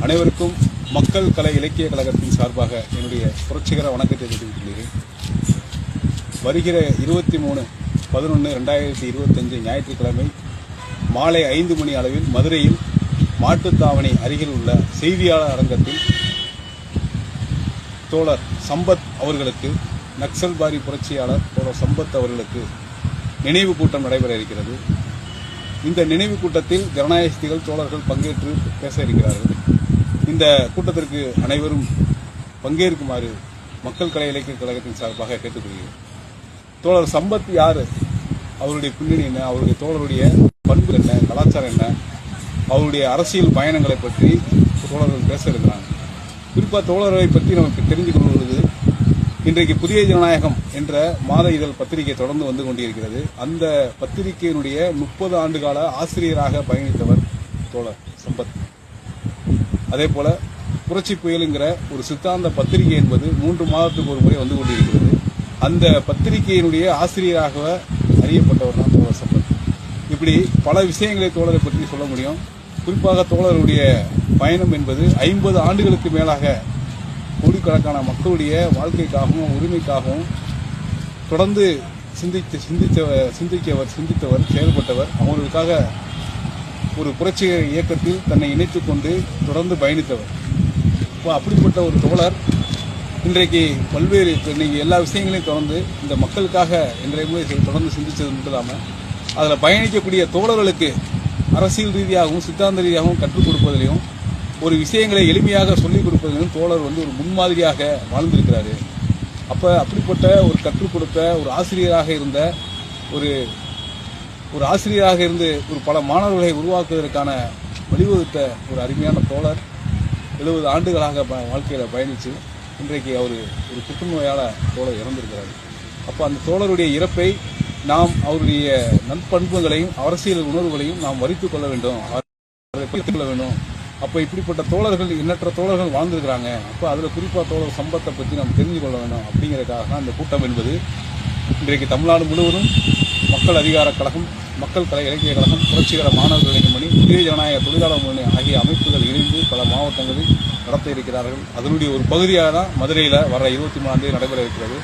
அனைவருக்கும் மக்கள் கலை இலக்கிய கழகத்தின் சார்பாக என்னுடைய புரட்சிகர வணக்கத்தை தெரிவித்துக் கொள்கிறேன். வருகிற இருபத்தி மூணு பதினொன்று ரெண்டாயிரத்தி இருபத்தஞ்சு ஞாயிற்றுக்கிழமை மாலை ஐந்து மணி அளவில் மதுரையில் மாட்டுத்தாவணி அருகில் உள்ள செய்தியாளர் அரங்கத்தில் தோழர் சம்பத் அவர்களுக்கு நக்சல்பாரி புரட்சியாளர் தோழர் சம்பத் அவர்களுக்கு நினைவு கூட்டம் நடைபெற இருக்கிறது. இந்த நினைவு கூட்டத்தில் ஜனநாயகத்திகள் தோழர்கள் பங்கேற்று பேச இருக்கிறார்கள். இந்த கூட்டத்திற்கு அனைவரும் பங்கேற்குமாறு மக்கள் கலை இலக்கிய கழகத்தின் சார்பாக கேட்டுக்கொள்கிறேன். தோழர் சம்பத் யாரு? அவருடைய பின்னணி என்ன? அவருடைய தோழருடைய பண்பு என்ன? கலாச்சாரம் என்ன? அவருடைய அரசியல் பயணங்களை பற்றி தோழர்கள் பேச இருக்கிறாங்க. குறிப்பாக தோழர்களை பற்றி நமக்கு தெரிந்து கொள்வது இன்றைக்கு புதிய ஜனநாயகம் என்ற மாத இதழ் பத்திரிகை தொடர்ந்து வந்து கொண்டிருக்கிறது. அந்த பத்திரிகையினுடைய முப்பது ஆண்டு கால ஆசிரியராக பயணித்தவர் தோழர் சம்பத். அதே போல புரட்சி புயலுங்கிற ஒரு சித்தாந்த பத்திரிகை என்பது மூன்று மாதத்துக்கு ஒரு முறை வந்து கொண்டிருக்கிறது. அந்த பத்திரிகையினுடைய ஆசிரியராக அறியப்பட்டவர் தான் தோழர் சம்பத் இப்படி பல விஷயங்களை தோழரை பற்றி சொல்ல முடியும். குறிப்பாக தோழருடைய பயணம் என்பது ஐம்பது ஆண்டுகளுக்கு மேலாக கோடிக்கணக்கான மக்களுடைய வாழ்க்கைக்காகவும் உரிமைக்காகவும் தொடர்ந்து சிந்தித்து சிந்தித்தவர் சிந்திக்கவர் சிந்தித்தவர் செயல்பட்டவர். அவர்களுக்காக ஒரு புரட்சி இயக்கத்தில் தன்னை இணைத்து கொண்டு தொடர்ந்து பயணித்தவர். இப்போ அப்படிப்பட்ட ஒரு தோழர் இன்றைக்கு பல்வேறு நீங்கள் எல்லா விஷயங்களையும் தொடர்ந்து இந்த மக்களுக்காக இன்றைய தொடர்ந்து சிந்தித்தது மட்டும் இல்லாமல் அதில் பயணிக்கக்கூடிய தோழர்களுக்கு அரசியல் ரீதியாகவும் சித்தாந்த ரீதியாகவும் கற்றுக் கொடுப்பதிலையும் ஒரு விஷயங்களை எளிமையாக சொல்லிக் கொடுப்பதிலும் தோழர் வந்து ஒரு முன்மாதிரியாக வாழ்ந்திருக்கிறாரு. அப்போ அப்படிப்பட்ட ஒரு கற்றுக் கொடுத்த ஒரு ஆசிரியராக இருந்த ஒரு ஒரு ஆசிரியராக இருந்து ஒரு பல மாணவர்களை உருவாக்குவதற்கான வழிவகுத்த ஒரு அருமையான தோழர். எழுபது ஆண்டுகளாக ப- வாழ்க்கையில் பயணித்து இன்றைக்கு அவர் ஒரு புற்றுநோயால் தோழர் இறந்திருக்கிறார். அப்போ அந்த தோழருடைய இறப்பை நாம் அவருடைய நற்பண்புகளையும் அரசியல் உணர்வுகளையும் நாம் வரித்து கொள்ள வேண்டும். அதை கொள்ள வேண்டும். அப்போ இப்படிப்பட்ட தோழர்கள் எண்ணற்ற தோழர்கள் வாழ்ந்திருக்கிறாங்க. அப்போ அதில் குறிப்பாக தோழர் சம்பத்தை பற்றி நாம் தெரிஞ்சு கொள்ள வேண்டும். அப்படிங்கிறதுக்காக தான் அந்த கூட்டம் என்பது இன்றைக்கு தமிழ்நாடு முழுவதும் மக்கள் அதிகார கழகம் மக்கள் கலை இலக்கிய கழகம் புரட்சிகர மாணவர்கள் மணி புதிய ஜனநாயக தொழிலாளர் முன்னணி ஆகிய அமைப்புகள் இணைந்து பல மாவட்டங்களில் நடத்த இருக்கிறார்கள். அதனுடைய ஒரு பகுதியாக தான் மதுரையில் வர இருபத்தி மூணாம் தேதி நடைபெற இருக்கிறது.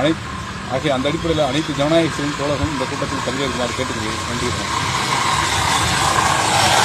அனைத்து ஆகிய அந்த அடிப்படையில் அனைத்து ஜனநாயக தோழர்களும் இந்த கூட்டத்தில் பங்கேற்குமாறு கேட்டுக்கொள்கிறேன். நன்றி.